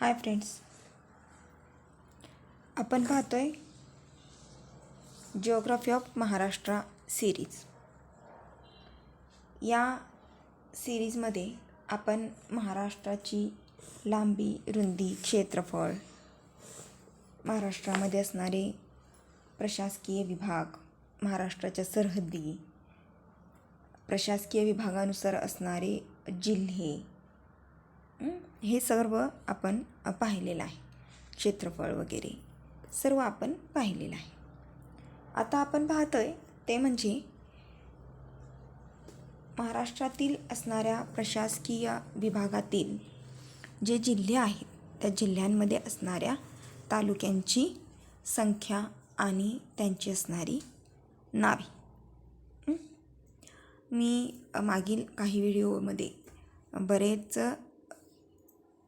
Hi friends. आपण पाहतो आहे जिओग्राफी ऑफ महाराष्ट्र सिरीज या सिरीजमध्ये आपण महाराष्ट्राची लांबी रुंदी क्षेत्रफळ महाराष्ट्रामध्ये असणारे प्रशासकीय विभाग महाराष्ट्राच्या सरहद्दी प्रशासकीय विभागानुसार असणारे जिल्हे हे सर्व आपण पाहिलेलं आहे. क्षेत्रफळ वगैरे सर्व आपण पाहिलेलं आहे. आता आपण पाहतो आहे ते म्हणजे महाराष्ट्रातील असणाऱ्या प्रशासकीय विभागातील जे जिल्हे आहेत त्या जिल्ह्यांमध्ये असणाऱ्या तालुक्यांची संख्या आणि त्यांची असणारी नावे. मी मागील काही व्हिडिओमध्ये बरेच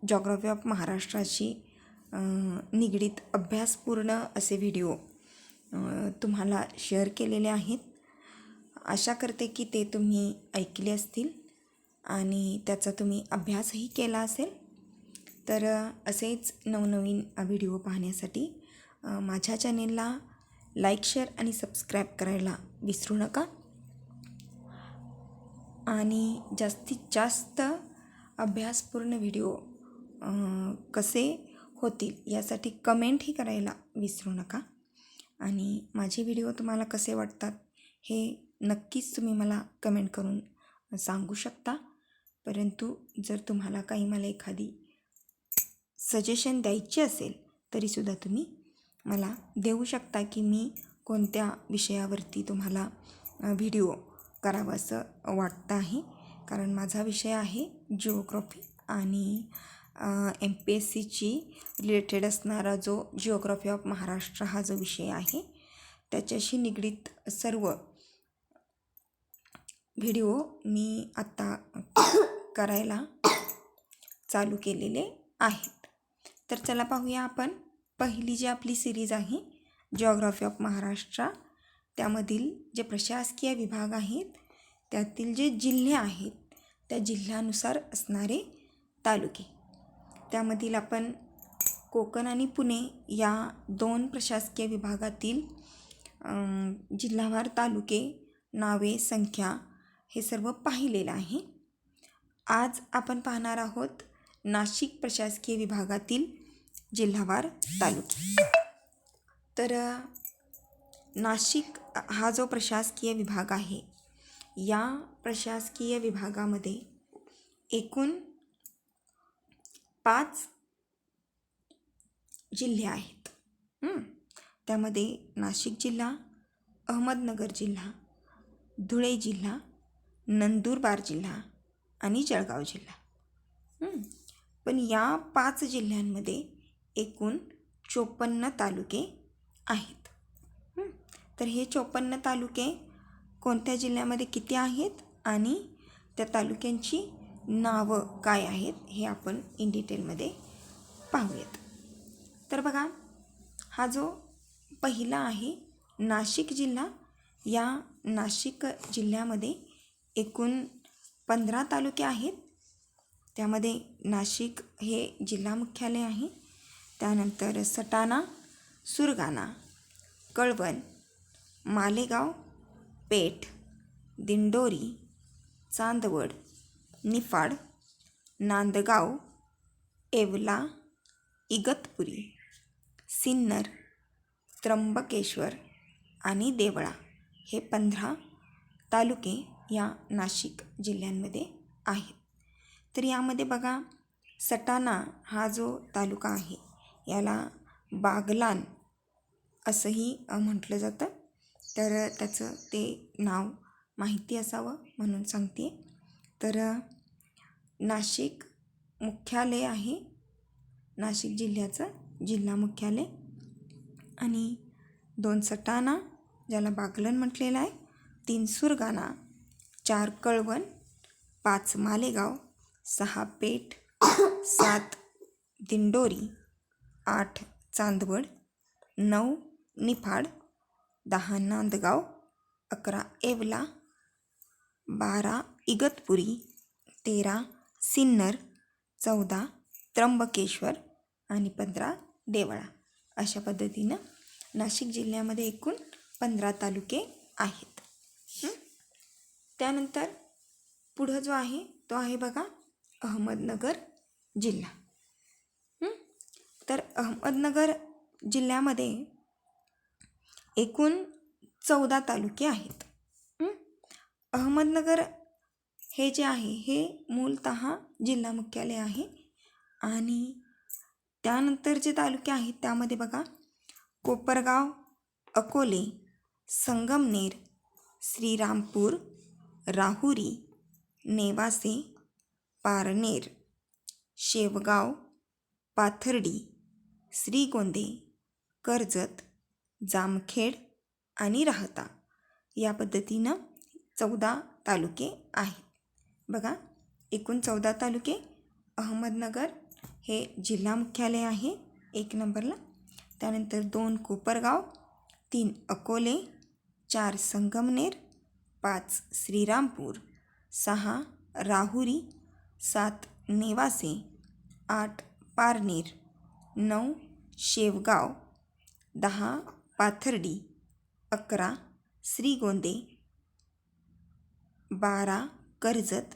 जॉग्रफी ऑफ महाराष्ट्राशी निगडीत अभ्यासपूर्ण असे व्हिडिओ तुम्हाला शेअर केलेले आहेत. आशा करते की ते तुम्ही ऐकले असतील आणि त्याचा तुम्ही अभ्यासही केला असेल. तर असेच नवनवीन व्हिडिओ पाहण्यासाठी माझ्या चॅनेलला लाईक शेअर आणि सबस्क्राईब करायला विसरू नका. आणि जास्तीत जास्त अभ्यासपूर्ण व्हिडिओ कसे होतील यासाठी कमेंटही करायला विसरू नका. आणि माझे व्हिडिओ तुम्हाला कसे वाटतात हे नक्कीच तुम्ही मला कमेंट करून सांगू शकता. परंतु जर तुम्हाला काही मला एखादी सजेशन द्यायची असेल तरीसुद्धा तुम्ही मला देऊ शकता की मी कोणत्या विषयावरती तुम्हाला व्हिडिओ करावं असं वाटतं आहे. कारण माझा विषय आहे जिओग्रॉफी आणि एम पी एस सीची रिलेटेड असणारा जो जिओग्राफी ऑफ महाराष्ट्र हा जो विषय आहे त्याच्याशी निगडीत सर्व व्हिडिओ मी आत्ता करायला चालू केलेले आहेत. तर चला पाहूया आपण. पहिली जी आपली सिरीज आहे जिओग्राफी ऑफ महाराष्ट्र त्यामधील जे प्रशासकीय विभाग आहेत त्यातील जे जिल्हे आहेत त्या जिल्ह्यानुसार असणारे तालुके. त्यामधील आपण कोकण आणि पुणे या दोन प्रशासकीय विभागातील जिल्हावार तालुके नावे संख्या हे सर्व पाहिलेलं आहे. आज आपण पाहणार आहोत नाशिक प्रशासकीय विभागातील जिल्हावार तालुके. तर नाशिक हा जो प्रशासकीय विभाग आहे या प्रशासकीय विभागामध्ये एकूण पाच जिल्हे आहेत. त्यामध्ये नाशिक जिल्हा अहमदनगर जिल्हा धुळे जिल्हा नंदुरबार जिल्हा आणि जळगाव जिल्हा. पण या पाच जिल्ह्यांमध्ये एकूण चोपन्न तालुके आहेत. तर हे चोपन्न तालुके कोणत्या जिल्ह्यामध्ये किती आहेत आणि त्या तालुक्यांची नावं काय आहेत हे आपण इन डिटेलमध्ये पाहूयात. तर बघा हा जो पहिला आहे नाशिक जिल्हा या नाशिक जिल्ह्यामध्ये एकूण पंधरा तालुके आहेत. त्यामध्ये नाशिक हे जिल्हा मुख्यालय आहे. त्यानंतर सटाणा सुरगाणा कळवण मालेगाव पेठ दिंडोरी चांदवड निफाड नांदगाव येवला इगतपुरी सिन्नर त्र्यंबकेश्वर आणि देवळा हे पंधरा तालुके या नाशिक जिल्ह्यांमध्ये आहेत. तर यामध्ये बघा सटाणा हा जो तालुका आहे याला बागलान असंही म्हटलं जातं. तर त्याचं ते नाव माहिती असावं म्हणून सांगते तर नाशिक मुख्यालय आहे. नाशिक जिल्ह्याचं जिल्हा मुख्यालय. आणि दोन सटाणा ज्याला बागलन म्हटलेलं आहे. तीन सुरगाणा चार कळवण पाच मालेगाव सहा पेठ सात दिंडोरी आठ चांदवड नऊ निफाड दहा नांदगाव अकरा येवला बारा इगतपुरी तेरा सिन्नर चौदा त्र्यंबकेश्वर आणि पंधरा देवळा अशा पद्धतीनं नाशिक जिल्ह्यामध्ये एकूण पंधरा तालुके आहेत. त्यानंतर पुढं जो आहे तो आहे बघा अहमदनगर जिल्हा. तर अहमदनगर जिल्ह्यामध्ये एकूण चौदा तालुके आहेत. अहमदनगर हे जे आहे हे मूलतः जिल्हा मुख्यालय आहे. आणि त्यानंतर जे तालुके आहेत त्यामध्ये बघा कोपरगाव अकोले संगमनेर श्रीरामपूर राहुरी नेवासे पारनेर शेवगाव पाथर्डी श्रीगोंदे कर्जत जामखेड आणि राहता. या पद्धतीनं चौदा तालुके आहेत. बघा एकूण चौदा तालुके अहमदनगर हे जिल्हा मुख्यालय आहे एक नंबरला. त्यानंतर दोन कोपरगाव तीन अकोले चार संगमनेर पाच श्रीरामपूर सहा राहुरी सात नेवासे आठ पारनेर नऊ शेवगाव दहा पाथर्डी अकरा श्रीगोंदे बारा कर्जत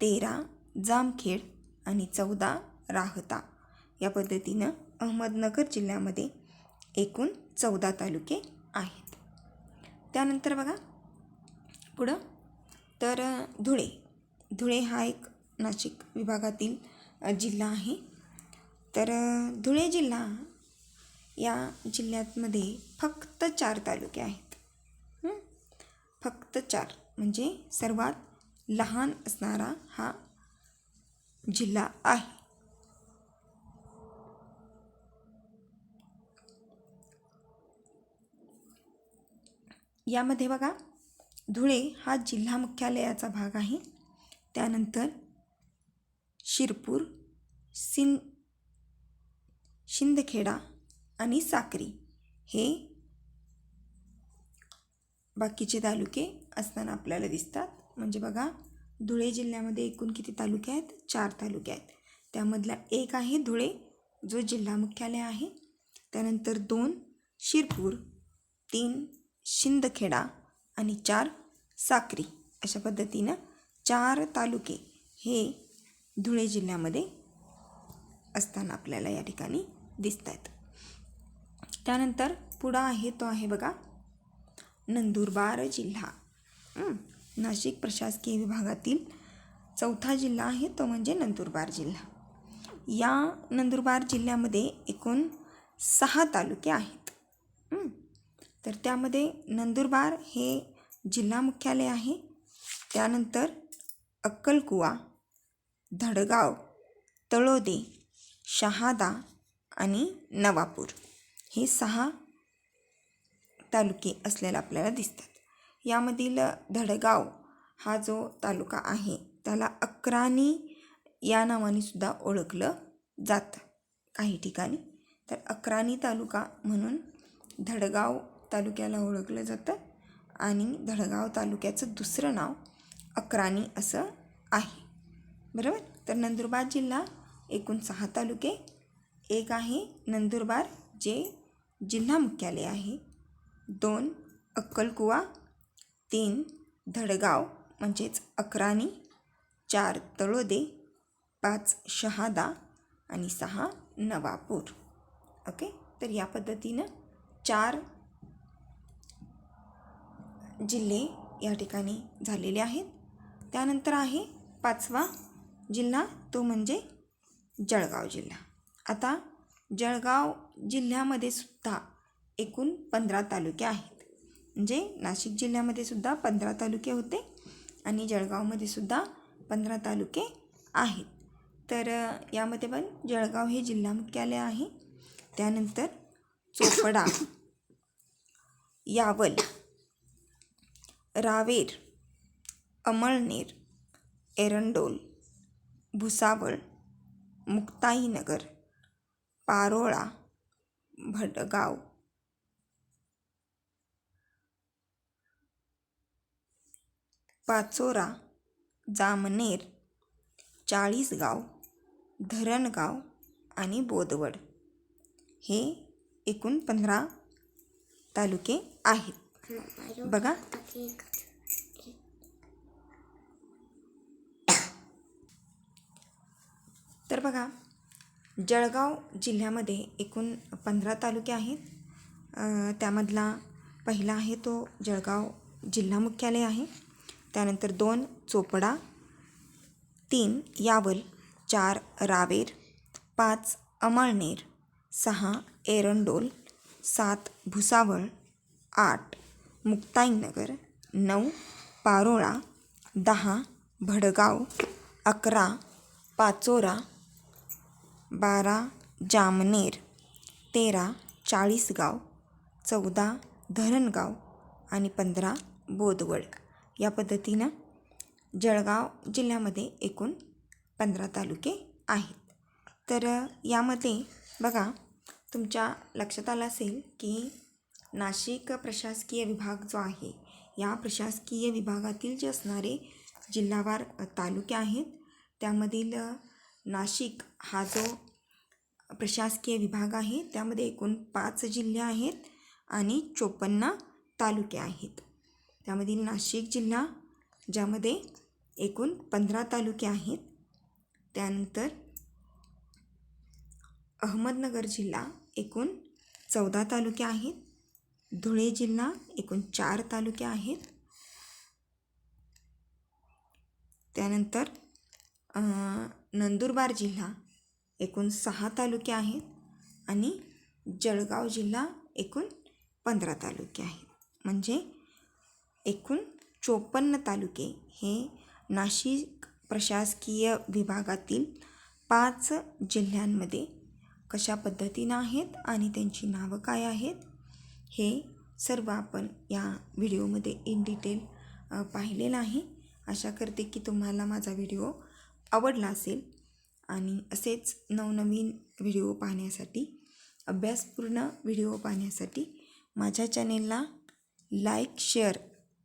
तेरा जामखेड आणि चौदा राहता. या पद्धतीनं अहमदनगर जिल्ह्यामध्ये एकूण चौदा तालुके आहेत. त्यानंतर बघा पुढं. तर धुळे. धुळे हा एक नाशिक विभागातील जिल्हा आहे. तर धुळे जिल्हा या जिल्ह्यामध्ये फक्त चार तालुके आहेत. फक्त चार. म्हणजे सर्वात लहान असणारा हा जिल्हा आहे. यामध्ये बघा धुळे हा जिल्हा मुख्यालयाचा भाग आहे. त्यानंतर शिरपूर सिं शिंदखेडा आणि साक्री हे बाकीचे तालुके असताना आपल्याला दिसतात. म्हणजे बघा धुळे जिल्ह्यामध्ये एकूण किती तालुके आहेत? चार तालुके आहेत. त्यामधला एक आहे धुळे जो जिल्हा मुख्यालय आहे. त्यानंतर दोन शिरपूर तीन शिंदखेडा आणि चार साक्री. अशा पद्धतीनं चार तालुके हे धुळे जिल्ह्यामध्ये असताना आपल्याला या ठिकाणी दिसत आहेत. त्यानंतर पुढं आहे तो आहे बघा नंदुरबार जिल्हा. नाशिक प्रशासकीय विभागातील चौथा जिल्हा आहे तो म्हणजे नंदुरबार जिल्हा. या नंदुरबार जिल्ह्यामध्ये एकूण सहा तालुके आहेत. तर त्यामध्ये नंदुरबार हे जिल्हा मुख्यालय आहे. त्यानंतर अक्कलकुवा धडगाव तळोदे शहादा आणि नवापूर हे सहा तालुके असलेलं आपल्याला दिसतात. यामधील धडगाव हा जो तालुका आहे त्याला अक्राणी या नावाने सुद्धा ओळखलं जातं काही ठिकाणी. तर अक्राणी तालुका म्हणून धडगाव तालुक्याला ओळखलं जातं आणि धडगाव तालुक्याचं दुसरं नाव अक्राणी असं आहे. बरोबर? तर नंदुरबार जिल्हा एकूण सहा तालुके. एक आहे नंदुरबार जे जिल्हा मुख्यालय आहे. दोन अक्कलकुवा तीन धडगाव म्हणजेच अक्राणी चार तळोदे पाच शहादा आणि सहा नवापूर. ओके? तर या पद्धतीनं चार जिल्हे या ठिकाणी झालेले आहेत. त्यानंतर आहे पाचवा जिल्हा तो म्हणजे जळगाव जिल्हा. आता जळगाव जिल्ह्यामध्ये सुद्धा एकूण पंधरा तालुके आहेत. म्हणजे नाशिक जिल्ह्यामध्ये सुद्धा पंधरा तालुके होते आणि जळगावमध्ये सुद्धा पंधरा तालुके आहेत. तर यामध्ये पण जळगाव हे जिल्हा मुख्यालय आहे. त्यानंतर चोपडा यावल रावेर अमळनेर एरंडोल भुसावळ मुक्ताईनगर पारोळा भडगाव पाचोरा जामनेर चाळीसगाव धरणगाव आणि बोदवड हे एकूण पंधरा तालुके आहेत. बघा. तर बघा जळगाव जिल्ह्यामध्ये एकूण पंधरा तालुके आहेत. त्यामधला पहिला आहे तो जळगाव जिल्हा मुख्यालय आहे. त्यानंतर दोन चोपडा तीन यावल चार रावेर पाच अमळनेर सहा एरंडोल सात भुसावळ आठ मुक्ताईनगर नऊ पारोळा दहा भडगाव अकरा पाचोरा बारा जामनेर तेरा चाळीसगाव चौदा धरणगाव आणि पंधरा बोदवड या पद्धतीनं जळगाव जिल्ह्यामध्ये एकूण पंधरा तालुके आहेत. तर यामध्ये बघा तुमच्या लक्षात आलं असेल की नाशिक प्रशासकीय विभाग जो आहे या प्रशासकीय विभागातील जे असणारे जिल्हावार तालुके आहेत त्यामधील नाशिक हा जो प्रशासकीय विभाग आहे त्यामध्ये एकूण पाच जिल्हे आहेत आणि चोपन्न तालुके आहेत. त्यामधील नाशिक जिल्हा ज्यामध्ये एकूण पंधरा तालुके आहेत. त्यानंतर अहमदनगर जिल्हा एकूण चौदा तालुके आहेत. धुळे जिल्हा एकूण चार तालुके आहेत. त्यानंतर नंदुरबार जिल्हा एकूण सहा तालुके आहेत आणि जळगाव जिल्हा एकूण पंधरा तालुके आहेत. म्हणजे एकूण चोपन्न तालुके हे नाशिक प्रशासकीय विभागातील पाच जिल्ह्यांमध्ये कशा पद्धतीनं आहेत आणि त्यांची नावं काय आहेत हे सर्व आपण या व्हिडिओमध्ये इन डिटेल पाहिलेलं आहे. आशा करते की तुम्हाला माझा व्हिडिओ आवडला असेल. आणि असेच नवनवीन व्हिडिओ पाहण्यासाठी अभ्यासपूर्ण व्हिडिओ पाहण्यासाठी माझ्या चॅनेलला लाईक शेअर